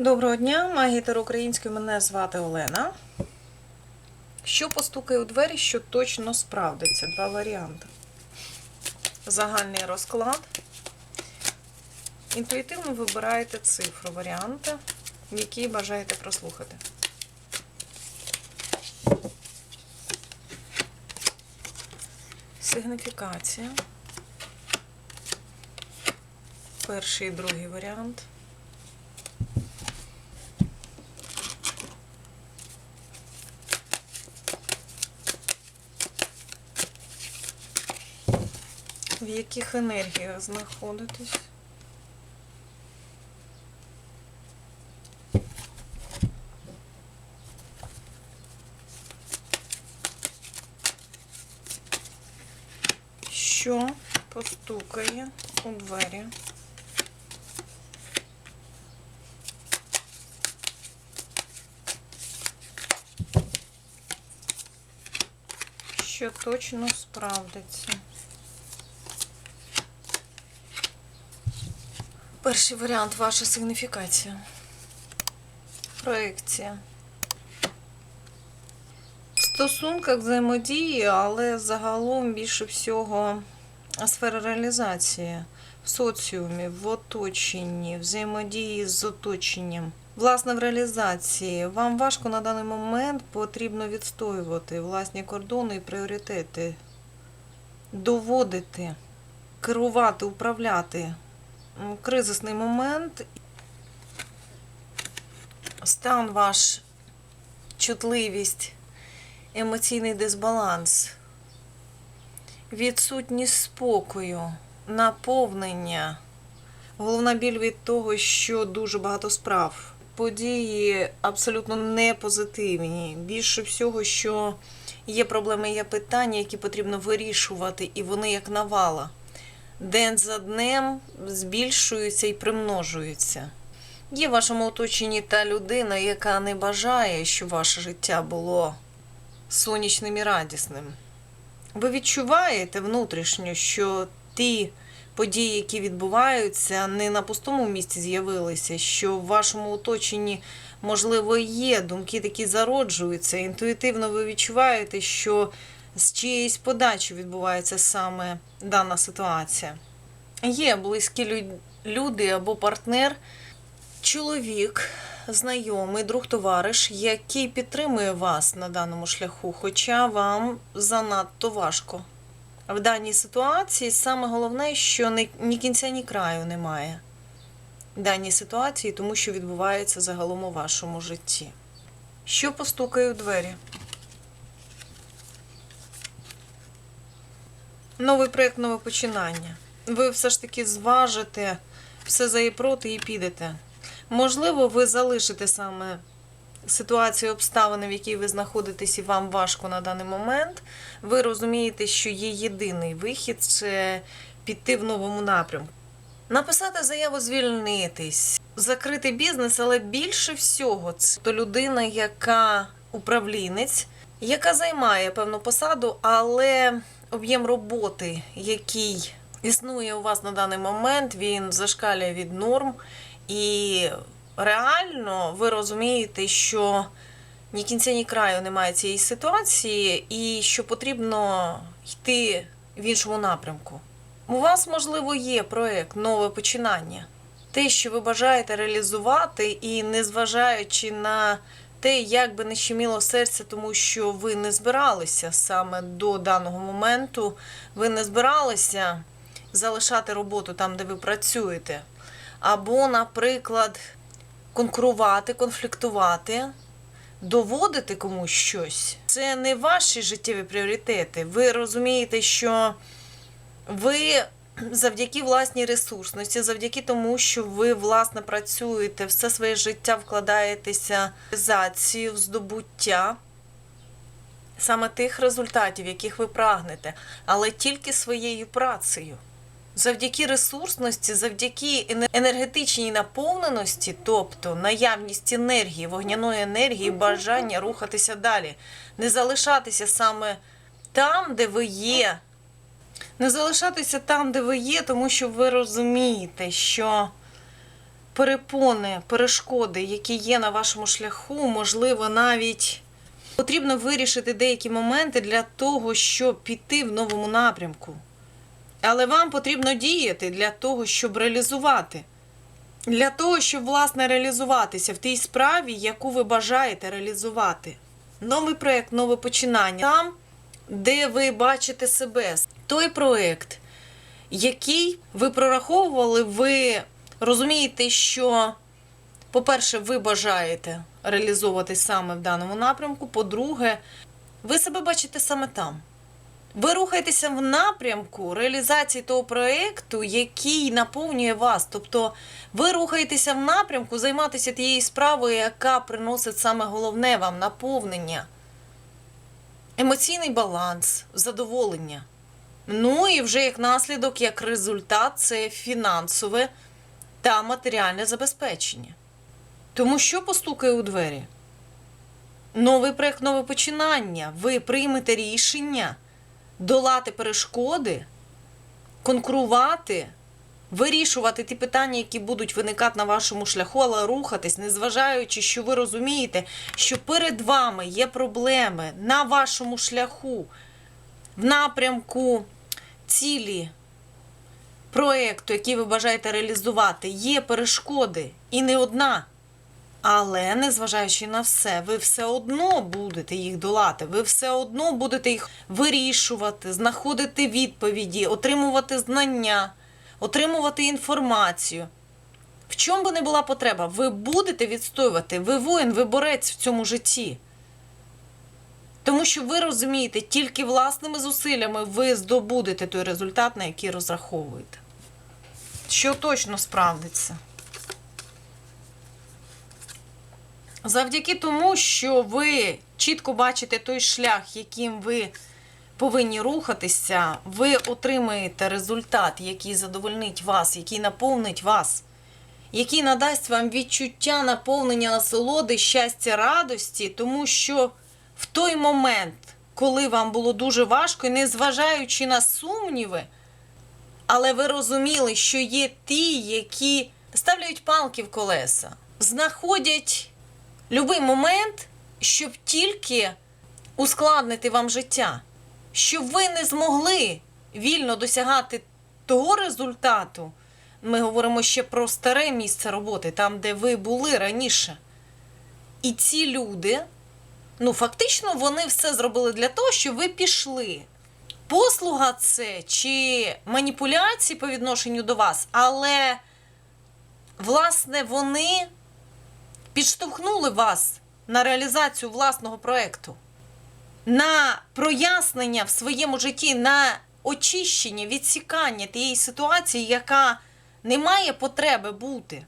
Доброго дня, магітер української. Мене звати Олена. Що постукає у двері, що точно справдиться? Два варіанти. Загальний розклад. Інтуїтивно вибираєте цифру варіанти, які бажаєте прослухати. Сигніфікація. Перший і другий варіант. В яких енергіях знаходитесь? Що постукає у двері? Що точно справдиться? Перший варіант ваша сигніфікація. Проекція. В стосунках взаємодії, але загалом більше всього сфера реалізації в соціумі, в оточенні, взаємодії з оточенням. Власне, в реалізації вам важко на даний момент потрібно відстоювати власні кордони і пріоритети, доводити, керувати, управляти кризисний момент, стан ваш, чутливість, емоційний дисбаланс, відсутність спокою, наповнення, головна біль від того, що дуже багато справ. Події абсолютно не позитивні. Більше всього, що є проблеми, є питання, які потрібно вирішувати, і вони як навала день за днем збільшуються і примножуються. Є в вашому оточенні та людина, яка не бажає, щоб ваше життя було сонячним і радісним. Ви відчуваєте внутрішньо, що ті події, які відбуваються, не на пустому місці з'явилися, що в вашому оточенні, можливо, є думки, такі зароджуються. Інтуїтивно ви відчуваєте, що з чиєїсь подачі відбувається саме дана ситуація. Є близькі люди або партнер, чоловік, знайомий, друг, товариш, який підтримує вас на даному шляху, хоча вам занадто важко. В даній ситуації саме головне, що ні, кінця, ні краю немає в даній ситуації, тому що відбувається загалом у вашому житті. Що постукає у двері? Новий проєкт, нове починання. Ви все ж таки зважите все за і проти і підете. Можливо, ви залишите саме ситуацію обставини, в якій ви знаходитесь, і вам важко на даний момент. Ви розумієте, що є єдиний вихід це піти в новому напрямку. Написати заяву звільнитись, закрити бізнес, але більше всього це то людина, яка управлінець, яка займає певну посаду, але об'єм роботи, який існує у вас на даний момент, він зашкалює від норм, і реально ви розумієте, що ні кінця, ні краю немає цієї ситуації, і що потрібно йти в іншому напрямку. У вас, можливо, є проект нове починання. Те, що ви бажаєте реалізувати, і незважаючи на те, як би не щеміло серце, тому що ви не збиралися саме до даного моменту, ви не збиралися залишати роботу там, де ви працюєте. Або, наприклад, конкурувати, конфліктувати, доводити комусь щось. Це не ваші життєві пріоритети. Ви розумієте, що ви завдяки власній ресурсності, завдяки тому, що ви власне працюєте, все своє життя вкладаєтеся в реалізацію, в здобуття саме тих результатів, яких ви прагнете, але тільки своєю працею. Завдяки ресурсності, завдяки енергетичній наповненості, тобто наявність енергії, вогняної енергії, бажання рухатися далі, не залишатися саме там, де ви є, не залишатися там, де ви є, тому що ви розумієте, що перепони, перешкоди, які є на вашому шляху, можливо, навіть потрібно вирішити деякі моменти для того, щоб піти в новому напрямку. Але вам потрібно діяти для того, щоб реалізувати. Для того, щоб, власне, реалізуватися в тій справі, яку ви бажаєте реалізувати. Новий проєкт, нове починання. Там, де ви бачите себе. Той проєкт, який ви прораховували, ви розумієте, що, по-перше, ви бажаєте реалізовувати саме в даному напрямку. По-друге, ви себе бачите саме там. Ви рухаєтеся в напрямку реалізації того проєкту, який наповнює вас. Тобто ви рухаєтеся в напрямку займатися тією справою, яка приносить саме головне вам наповнення, емоційний баланс, задоволення. Ну і вже як наслідок, як результат, це фінансове та матеріальне забезпечення. Тому що постукає у двері? Новий проєкт, нове починання. Ви приймете рішення долати перешкоди, конкурувати, вирішувати ті питання, які будуть виникати на вашому шляху, але рухатись, незважаючи, що ви розумієте, що перед вами є проблеми на вашому шляху, в напрямку цілі проєкту, який ви бажаєте реалізувати, є перешкоди і не одна. Але незважаючи на все, ви все одно будете їх долати, ви все одно будете їх вирішувати, знаходити відповіді, отримувати знання, отримувати інформацію. В чому би не була потреба, ви будете відстоювати, ви воїн, ви борець в цьому житті. Тому що ви розумієте, тільки власними зусиллями ви здобудете той результат, на який розраховуєте. Що точно справдиться. Завдяки тому, що ви чітко бачите той шлях, яким ви повинні рухатися, ви отримаєте результат, який задовольнить вас, який наповнить вас, який надасть вам відчуття наповнення насолоди, щастя, радості, тому що в той момент, коли вам було дуже важко, і незважаючи на сумніви, але ви розуміли, що є ті, які ставляють палки в колеса, знаходять любий момент, щоб тільки ускладнити вам життя, щоб ви не змогли вільно досягати того результату. Ми говоримо ще про старе місце роботи, там, де ви були раніше. І ці люди, ну, фактично, вони все зробили для того, щоб ви пішли. Послуга це чи маніпуляції по відношенню до вас, але, власне, вони підштовхнули вас на реалізацію власного проєкту, на прояснення в своєму житті, на очищення, відсікання тієї ситуації, яка не має потреби бути.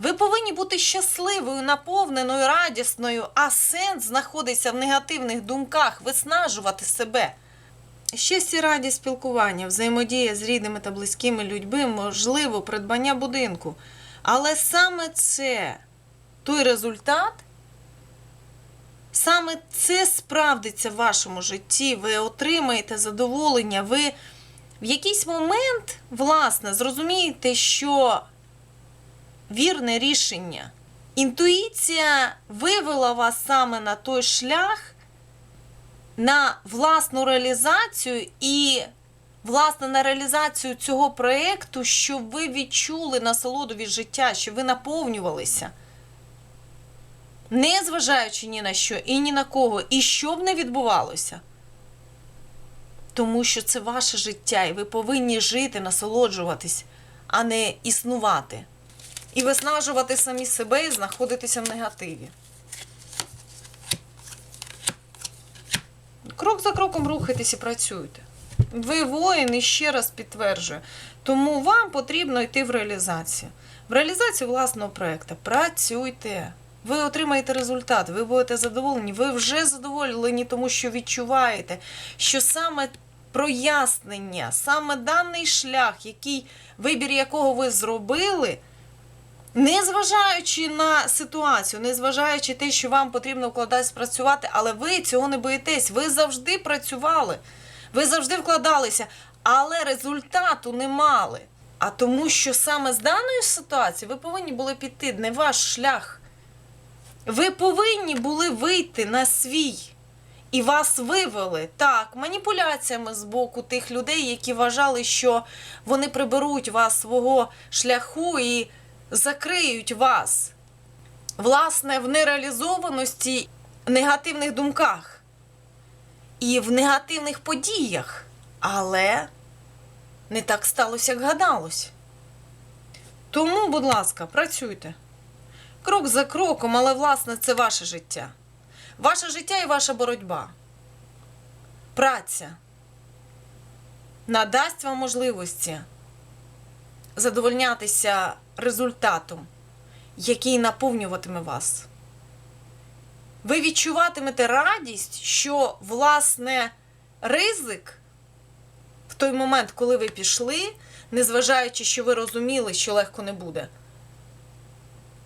Ви повинні бути щасливою, наповненою, радісною, а сенс знаходиться в негативних думках, виснажувати себе. Щастя, радість спілкування, взаємодія з рідними та близькими людьми, можливо, придбання будинку. Але саме це той результат, саме це справдиться в вашому житті. Ви отримаєте задоволення, ви в якийсь момент, власне, зрозумієте, що вірне рішення, інтуїція вивела вас саме на той шлях, на власну реалізацію і. Власне, на реалізацію цього проєкту, щоб ви відчули насолоду від життя, щоб ви наповнювалися не зважаючи ні на що і ні на кого, і що б не відбувалося. Тому що це ваше життя, і ви повинні жити, насолоджуватись, а не існувати. І виснажувати самі себе і знаходитися в негативі. Крок за кроком рухайтесь і працюйте. Ви воїн і ще раз підтверджую. Тому вам потрібно йти в реалізацію. В реалізацію власного проєкту. Працюйте. Ви отримаєте результат, ви будете задоволені. Ви вже задоволені, тому що відчуваєте, що саме прояснення, саме даний шлях, який вибір якого ви зробили. Незважаючи на ситуацію, незважаючи те, що вам потрібно вкладатись працювати, але ви цього не боїтесь. Ви завжди працювали, ви завжди вкладалися, але результату не мали. а тому, що саме з даної ситуації ви повинні були піти не ваш шлях. Ви повинні були вийти на свій. І вас вивели так, маніпуляціями з боку тих людей, які вважали, що вони приберуть вас свого шляху і закриють вас, власне, в нереалізованості, негативних думках і в негативних подіях. Але не так сталося, як гадалось. Тому, будь ласка, працюйте. Крок за кроком, але власне це ваше життя. Ваше життя і ваша боротьба. Праця надасть вам можливості задовольнятися результатом, який наповнюватиме вас. Ви відчуватимете радість, що, власне, ризик в той момент, коли ви пішли, незважаючи, що ви розуміли, що легко не буде,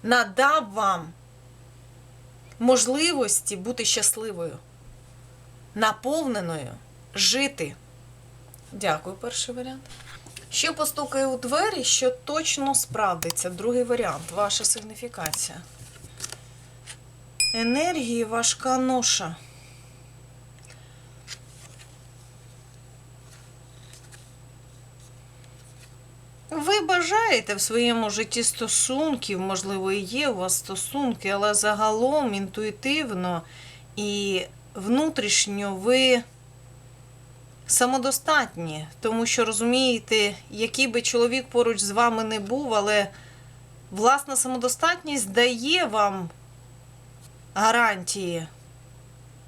надав вам можливості бути щасливою, наповненою, жити. Дякую, перший варіант. Що постукає у двері, що точно справдиться. Другий варіант ваша сигніфікація. Енергії важка ноша. Ви бажаєте в своєму житті стосунків, можливо, і є у вас стосунки, але загалом інтуїтивно і внутрішньо ви самодостатні, тому що розумієте, який би чоловік поруч з вами не був, але власна самодостатність дає вам гарантії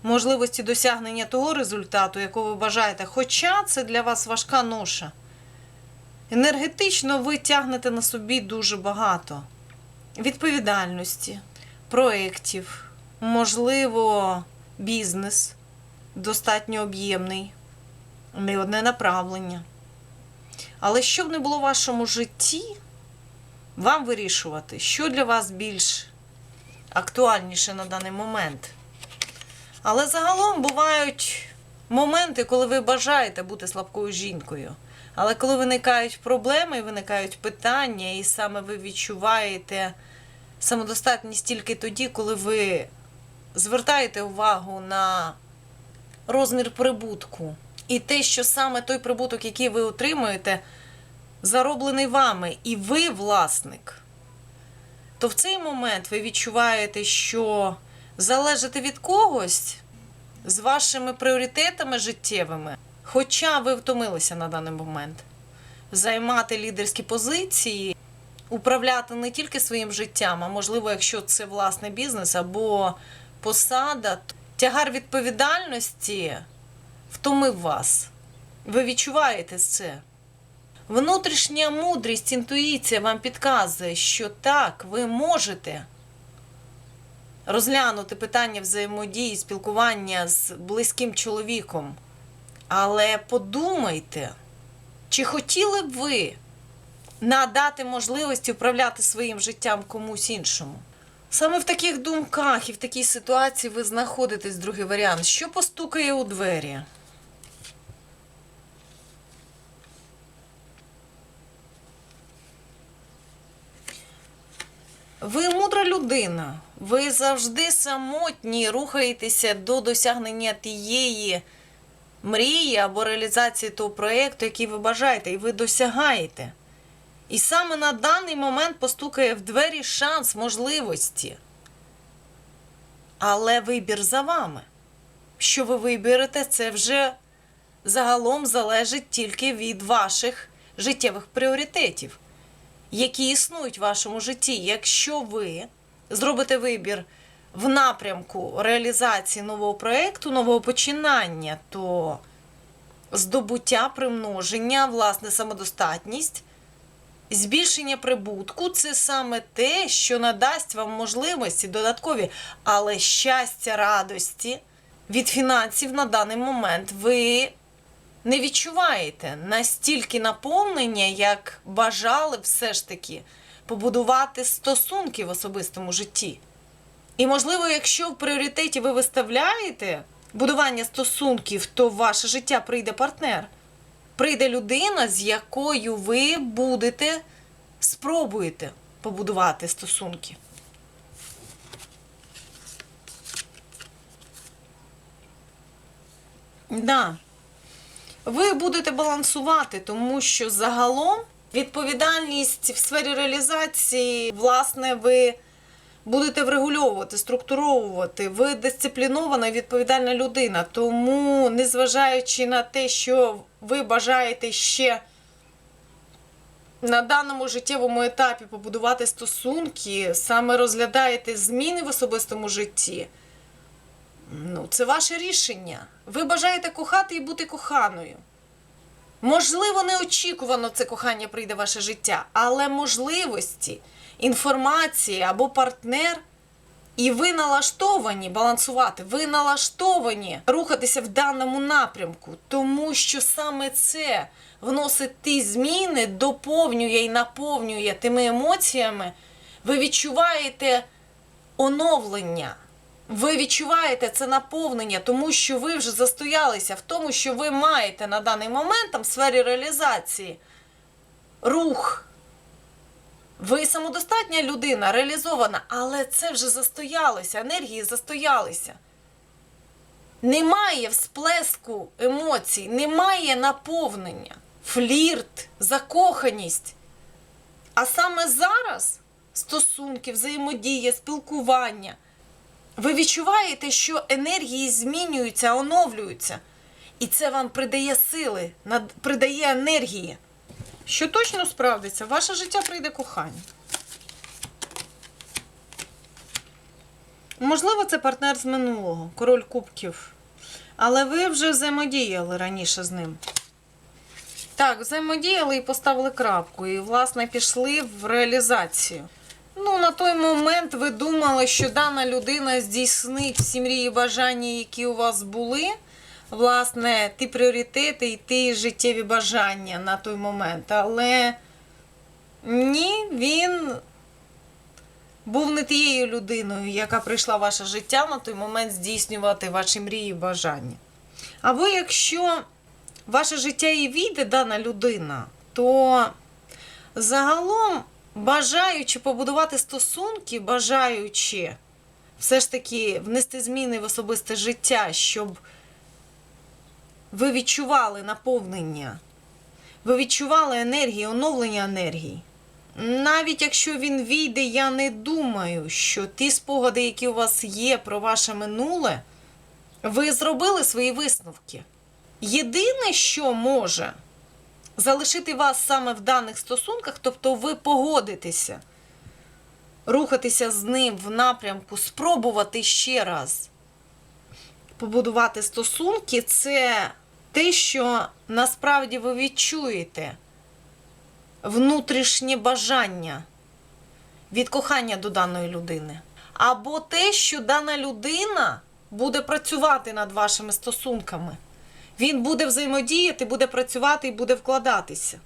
можливості досягнення того результату, якого ви бажаєте. Хоча це для вас важка ноша. Енергетично ви тягнете на собі дуже багато відповідальності, проєктів, можливо, бізнес достатньо об'ємний, не одне направлення. Але що б не було в вашому житті, вам вирішувати, що для вас більш актуальніше на даний момент. Але загалом бувають моменти, коли ви бажаєте бути слабкою жінкою. Але коли виникають проблеми, виникають питання, і саме ви відчуваєте самодостатність тільки тоді, коли ви звертаєте увагу на розмір прибутку. І те, що саме той прибуток, який ви отримуєте, зароблений вами, і ви власник, то в цей момент ви відчуваєте, що залежите від когось з вашими пріоритетами життєвими. Хоча ви втомилися на даний момент займати лідерські позиції, управляти не тільки своїм життям, а можливо, якщо це власний бізнес або посада, то тягар відповідальності втомив вас. Ви відчуваєте це. Внутрішня мудрість, інтуїція вам підказує, що так, ви можете розглянути питання взаємодії, спілкування з близьким чоловіком. Але подумайте, чи хотіли б ви надати можливості управляти своїм життям комусь іншому? Саме в таких думках і в такій ситуації ви знаходитесь, другий варіант. Що постукає у двері? Ви мудра людина. Ви завжди самотні рухаєтеся до досягнення тієї мрії або реалізації того проєкту, який ви бажаєте, і ви досягаєте. І саме на даний момент постукає в двері шанс, можливості. Але вибір за вами. Що ви виберете, це вже загалом залежить тільки від ваших життєвих пріоритетів, які існують в вашому житті. Якщо ви зробите вибір в напрямку реалізації нового проєкту, нового починання, то здобуття, примноження, власне, самодостатність, збільшення прибутку це саме те, що надасть вам можливості додаткові, але щастя, радості від фінансів на даний момент ви не відчуваєте настільки наповнення, як бажали все ж таки побудувати стосунки в особистому житті. І, можливо, якщо в пріоритеті ви виставляєте будування стосунків, то в ваше життя прийде партнер. прийде людина, з якою ви будете спробуєте побудувати стосунки. Да. Ви будете балансувати, тому що загалом відповідальність в сфері реалізації, власне, ви будете врегульовувати, структуровувати. Ви дисциплінована і відповідальна людина. Тому, незважаючи на те, що ви бажаєте ще на даному життєвому етапі побудувати стосунки, саме розглядаєте зміни в особистому житті. Ну, це ваше рішення. Ви бажаєте кохати і бути коханою. Можливо, неочікувано це кохання прийде в ваше життя, але можливості, інформації або партнер, і ви налаштовані балансувати, ви налаштовані рухатися в даному напрямку, тому що саме це вносить ті зміни, доповнює і наповнює тими емоціями. Ви відчуваєте оновлення. Ви відчуваєте це наповнення, тому що ви вже застоялися в тому, що ви маєте на даний момент там, в сфері реалізації рух. Ви самодостатня людина, реалізована, але це вже застоялося, енергії застоялися. Немає всплеску емоцій, немає наповнення, флірт, закоханість. А саме зараз стосунки, взаємодія, спілкування. Ви відчуваєте, що енергії змінюються, оновлюються. І це вам придає сили, придає енергії. Що точно справдиться, в ваше життя прийде кохання. Можливо, це партнер з минулого, король кубків. Але ви вже взаємодіяли раніше з ним. Так, взаємодіяли і поставили крапку. І, власне, пішли в реалізацію. Ну, на той момент ви думали, що дана людина здійснить всі мрії і бажання, які у вас були. Власне, ті пріоритети і ті життєві бажання на той момент. Але ні, він був не тією людиною, яка прийшла в ваше життя на той момент здійснювати ваші мрії і бажання. Або якщо ваше життя і війде дана людина, то загалом, бажаючи побудувати стосунки, бажаючи все ж таки внести зміни в особисте життя, щоб ви відчували наповнення, ви відчували енергію, оновлення енергії. Навіть якщо він війде, я не думаю, що ті спогади, які у вас є про ваше минуле, ви зробили свої висновки. Єдине, що може залишити вас саме в даних стосунках, тобто ви погодитеся рухатися з ним в напрямку, спробувати ще раз побудувати стосунки, це те, що насправді ви відчуєте внутрішнє бажання від кохання до даної людини. Або те, що дана людина буде працювати над вашими стосунками. Він буде взаємодіяти, буде працювати і буде вкладатися.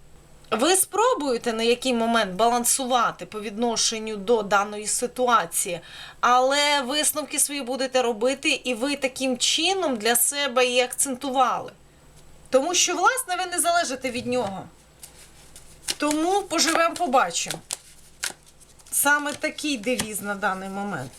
Ви спробуєте на який момент балансувати по відношенню до даної ситуації, але висновки свої будете робити, і ви таким чином для себе і акцентували. Тому що, власне, ви не залежите від нього. Тому поживемо, побачимо. Саме такий девіз на даний момент.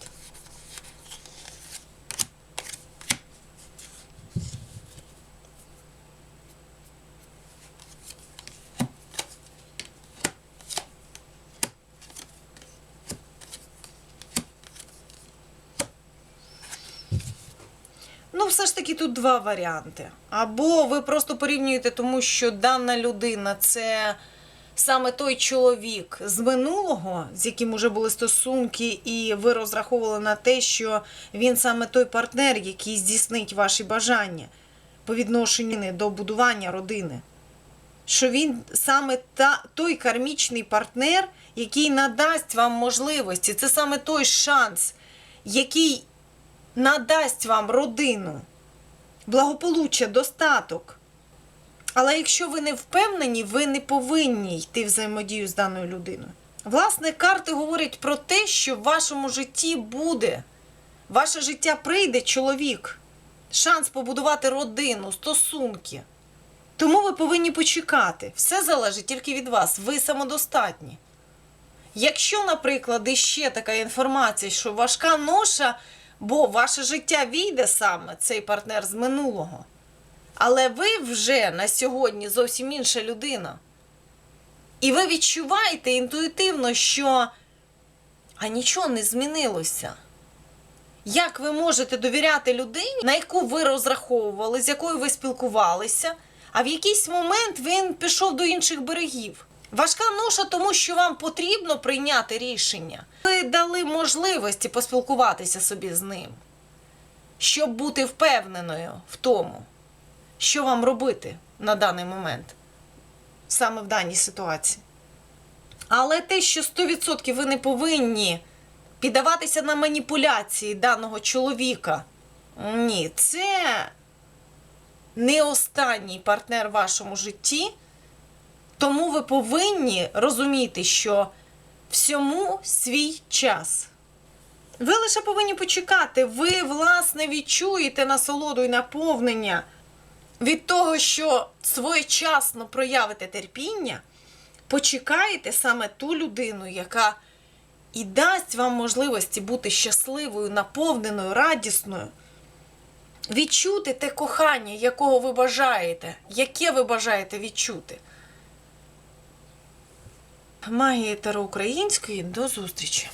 Все ж таки тут два варіанти. Або ви просто порівнюєте, тому що дана людина це саме той чоловік з минулого, з яким уже були стосунки, і ви розраховували на те, що він саме той партнер, який здійснить ваші бажання по відношенню до будування родини. Що він саме та, той кармічний партнер, який надасть вам можливості. Це саме той шанс, який надасть вам родину, благополуччя, достаток. Але якщо ви не впевнені, ви не повинні йти в взаємодію з даною людиною. Власне, карти говорять про те, що в вашому житті буде, ваше життя прийде чоловік, шанс побудувати родину, стосунки. Тому ви повинні почекати. Все залежить тільки від вас. Ви самодостатні. Якщо, наприклад, іще така інформація, що важка ноша, бо ваше життя війде саме цей партнер з минулого. Але ви вже на сьогодні зовсім інша людина. І ви відчуваєте інтуїтивно, що а нічого не змінилося. Як ви можете довіряти людині, на яку ви розраховували, з якою ви спілкувалися, а в якийсь момент він пішов до інших берегів? Важка ноша, тому що вам потрібно прийняти рішення. Ви дали можливості поспілкуватися собі з ним, щоб бути впевненою в тому, що вам робити на даний момент, саме в даній ситуації. Але те, що 100% ви не повинні піддаватися на маніпуляції даного чоловіка, ні, це не останній партнер в вашому житті. Тому ви повинні розуміти, що всьому свій час. Ви лише повинні почекати. Ви, власне, відчуєте насолоду і наповнення від того, що своєчасно проявите терпіння, почекаєте саме ту людину, яка і дасть вам можливості бути щасливою, наповненою, радісною, відчути те кохання, якого ви бажаєте, яке ви бажаєте відчути. Магії Таро Української до зустрічі!